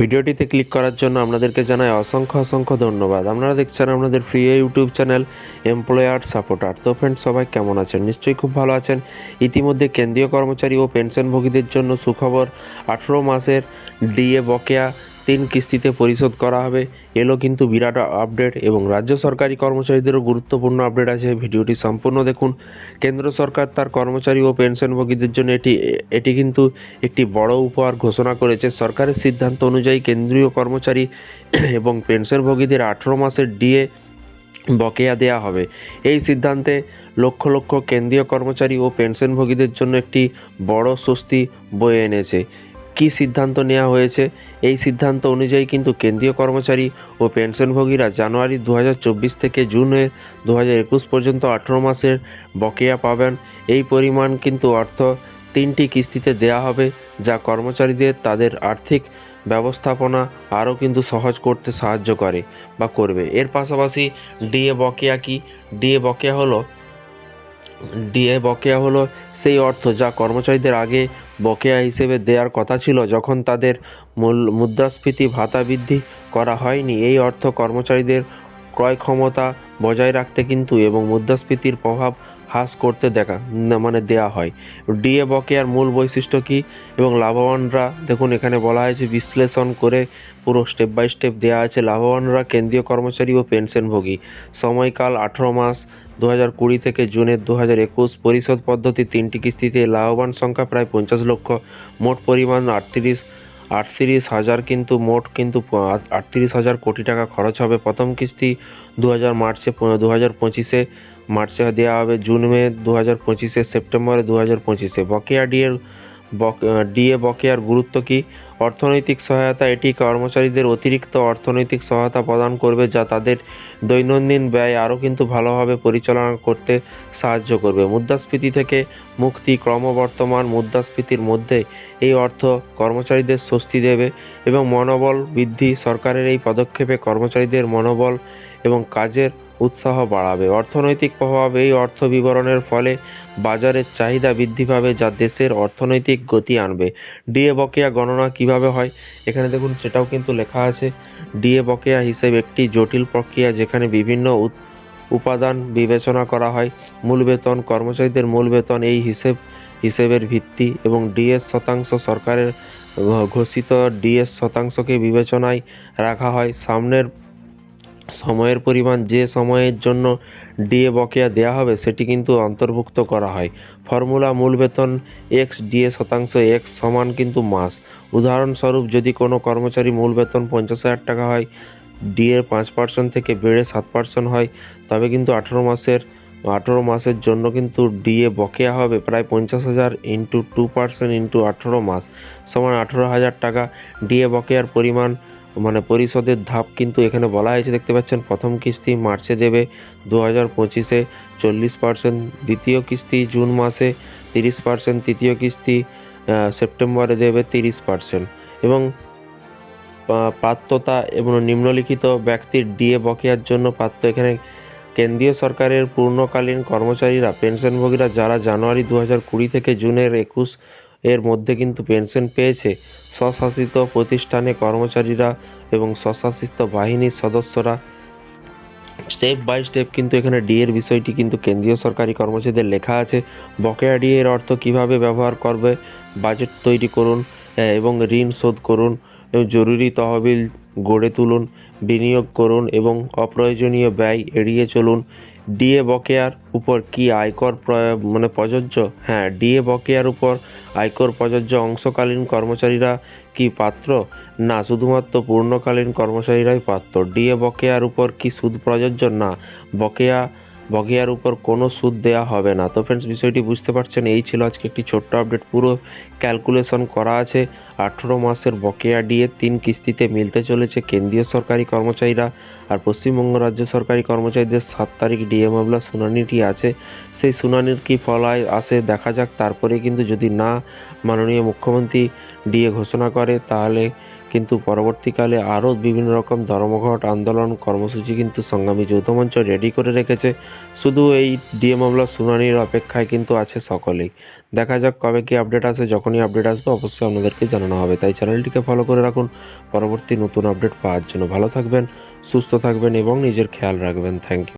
ভিডিওটিতে ক্লিক করার জন্য আপনাদেরকে জানাই অসংখ্য অসংখ্য ধন্যবাদ। আপনারা দেখছেন আপনাদের free YouTube channel employer supporter. তো ফ্রেন্ড সবাই কেমন আছেন? নিশ্চয়ই খুব ভালো আছেন। ইতিমধ্যে কেন্দ্রীয় কর্মচারী ও পেনশনভোগীদের জন্য সুখবর, আঠেরো মাসের ডিএ বকেয়া তিন কিস্তিতে পরিশোধ করা হবে। এলো কিন্তু বিরাট আপডেট এবং রাজ্য সরকারি কর্মচারীদেরও গুরুত্বপূর্ণ আপডেট আছে। ভিডিওটি সম্পূর্ণ দেখুন। কেন্দ্র সরকার তার কর্মচারী ও পেনশনভোগীদের জন্য এটি এটি কিন্তু একটি বড় উপহার ঘোষণা করেছে। সরকারের সিদ্ধান্ত অনুযায়ী কেন্দ্রীয় কর্মচারী এবং পেনশনভোগীদের আঠেরো মাসের ডিএ বকেয়া দেয়া হবে। এই সিদ্ধান্তে লক্ষ লক্ষ কেন্দ্রীয় কর্মচারী ও পেনশনভোগীদের জন্য একটি বড় স্বস্তি বয়ে এনেছে। কী সিদ্ধান্ত নেওয়া হয়েছে? এই সিদ্ধান্ত অনুযায়ী কিন্তু কেন্দ্রীয় কর্মচারী ও পেনশনভোগীরা জানুয়ারি দু হাজার চব্বিশ থেকে জুনের দু পর্যন্ত আঠেরো মাসের বকেয়া পাবেন। এই পরিমাণ কিন্তু অর্থ তিনটি কিস্তিতে দেয়া হবে, যা কর্মচারীদের তাদের আর্থিক ব্যবস্থাপনা আরও কিন্তু সহজ করতে সাহায্য করে বা করবে। এর পাশাপাশি ডিএ বকেয়া কি? ডিএ বকেয়া হলো ডিএ বকেয়া হলো সেই অর্থ যা কর্মচারীদের আগে বকেয়া হিসেবে দেওয়ার কথা ছিল যখন তাদের মূল মুদ্রাস্ফীতি ভাতা বৃদ্ধি করা হয়নি। এই অর্থ কর্মচারীদের ক্রয় ক্ষমতা বজায় রাখতে কিন্তু এবং মুদ্রাস্ফীতির প্রভাব হ্রাস করতে দেখা মানে দেয়া হয়। ডিএ বকেয়ার মূল বৈশিষ্ট্য কী? এবং লাভবানরা, দেখুন, এখানে বলা হয়েছে, বিশ্লেষণ করে পুরো স্টেপ বাই স্টেপ দেওয়া আছে। লাভবানরা কেন্দ্রীয় কর্মচারী ও পেনশনভোগী। সময়কাল আঠেরো মাস দু হাজার কুড়ি থেকে জুনের দু হাজার একুশ পরিশোধ পদ্ধতি তিনটি কিস্তিতে লাভবান সংখ্যা প্রায় পঞ্চাশ লক্ষ। মোট পরিমাণ আটত্রিশ আটত্রিশ হাজার কিন্তু, মোট কিন্তু আটত্রিশ হাজার কোটি টাকা খরচ হবে। প্রথম কিস্তি দু হাজার মার্চে দু হাজার পঁচিশে। মার্চে দেওয়া হবে জুন মে দু হাজার পঁচিশে, সেপ্টেম্বরে দু হাজার পঁচিশে। বকেয়া ডিএর ডিএ বকেয়ার গুরুত্ব কী? অর্থনৈতিক সহায়তা, এটি কর্মচারীদের অতিরিক্ত অর্থনৈতিক সহায়তা প্রদান করবে যা তাদের দৈনন্দিন ব্যয় আরও কিন্তু ভালোভাবে পরিচালনা করতে সাহায্য করবে। মুদ্রাস্ফীতি থেকে মুক্তি ক্রমবর্তমান মুদ্রাস্ফীতির মধ্যে এই অর্থ কর্মচারীদের স্বস্তি দেবে এবং মনোবল বৃদ্ধি। সরকারের এই পদক্ষেপে কর্মচারীদের মনোবল এবং কাজের উৎসাহ বাড়াবে। অর্থনৈতিক প্রভাব এই অর্থ বিবরণের ফলে বাজারের চাহিদা বৃদ্ধি পাবে যা দেশের অর্থনৈতিক গতি আনবে। ডিএ বকেয়া গণনা কীভাবে হয়? এখানে দেখুন, সেটাও কিন্তু লেখা আছে। ডিএ বকেয়া হিসেবে একটি জটিল প্রক্রিয়া যেখানে বিভিন্ন উপাদান বিবেচনা করা হয়। মূল বেতন, কর্মচারীদের মূল বেতন, এই হিসেব, হিসেবের ভিত্তি এবং ডিএস শতাংশ সরকারের ঘোষিত ডিএস শতাংশকে বিবেচনায় রাখা হয়। সামনের সময়ের পরিমাণ যে সময়ের জন্য ডিএ বকেয়া দেওয়া হবে, সেটি কিন্তু অন্তর্ভুক্ত করা হয়। ফর্মুলা মূল বেতন এক্স ডিএ শতাংশ এক্স সমান কিন্তু মাস। উদাহরণস্বরূপ, যদি কোনো কর্মচারী মূল বেতন পঞ্চাশ হাজার টাকা হয় ডিএ পাঁচ পার্সেন্ট থেকে বেড়ে সাত পার্সেন্ট হয়, তবে কিন্তু আঠেরো মাসের আঠেরো মাসের জন্য কিন্তু ডিএ বকেয়া হবে প্রায় পঞ্চাশ হাজার ইন্টু টু পার্সেন্ট ইন্টু আঠেরো মাস। সমান আঠেরো হাজার টাকা ডিএ বকেয়ার পরিমাণ মানে পরিশোধের ধাপ কিন্তু এখানে বলা হয়েছে, দেখতে পাচ্ছেন, প্রথম কিস্তি মার্চে দেবে দু হাজার পঁচিশে, চল্লিশ পার্সেন্ট দ্বিতীয় কিস্তি জুন মাসে, তিরিশ পার্সেন্ট তৃতীয় কিস্তি সেপ্টেম্বরে দেবে তিরিশ পার্সেন্ট। এবং প্রাত্যতা এবং নিম্নলিখিত ব্যক্তির ডিএ বকেয়ার জন্য প্রাপ্ত এখানে কেন্দ্রীয় সরকারের পূর্ণকালীন কর্মচারীরা, পেনশনভোগীরা, যারা জানুয়ারি দু হাজার কুড়ি থেকে জুনের একুশ এর মধ্যে কিন্তু পেনশন পেয়েছে। স্বশাসিত প্রতিষ্ঠানে কর্মচারীরা এবং স্বশাসিত বাহিনীর সদস্যরা। স্টেপ বাই স্টেপ কিন্তু এখানে ডিএর বিষয়টি কিন্তু কেন্দ্রীয় সরকারি কর্মচারীদের লেখা আছে। বকেয়া ডিএর অর্থ কীভাবে ব্যবহার করবে, বাজেট তৈরি করুন এবং ঋণ শোধ করুন জরুরি তহবিল গড়ে তুলুন, বিনিয়োগ করুন এবং অপ্রয়োজনীয় ব্যয় এড়িয়ে চলুন ডিএ বকেয়ার উপর কি আয়কর মানে প্রযোজ্য? হ্যাঁ ডিএ বকেয়ার উপর আয়কর প্রযোজ্য অংশকালীন কর্মচারীরা কি পাত্র? না, শুধুমাত্র পূর্ণকালীন কর্মচারীরাই পাত্র। ডিএ বকেয়ার উপর কি সুদ প্রযোজ্য? না, বকেয়া বকেয়ার উপর কোনো সুদ দেওয়া হবে না। তো ফ্রেন্ডস বিষয়টি বুঝতে পারছেন, এই ছিল আজকে একটি ছোট্ট আপডেট পুরো ক্যালকুলেশন করা আছে। আঠেরো মাসের বকেয়া ডিএ তিন কিস্তিতে মিলতে চলেছে কেন্দ্রীয় সরকারি কর্মচারীরা আর পশ্চিমবঙ্গ রাজ্য সরকারি কর্মচারীদের সাত তারিখ ডিএ মামলা শুনানিটি আছে। সেই শুনানির কী ফল আসে দেখা যাক। তারপরে কিন্তু যদি না মাননীয় মুখ্যমন্ত্রী ডিএ ঘোষণা করে, তাহলে কিন্তু পরবর্তীকালে আরও বিভিন্ন রকম ধর্মঘট, আন্দোলন, কর্মসূচি কিন্তু সংগ্রামী যৌথ মঞ্চ রেডি করে রেখেছে। শুধু এই ডিএ মামলার শুনানির অপেক্ষায় কিন্তু আছে সকলেই। দেখা যাক কবে কি আপডেট আসে, যখনই আপডেট আসবে অবশ্যই আপনাদেরকে জানানো হবে। তাই চ্যানেলটিকে ফলো করে রাখুন। পরবর্তী নতুন আপডেট পাওয়ার জন্য ভালো থাকবেন, সুস্থ থাকবেন এবং নিজের খেয়াল রাখবেন। Thank you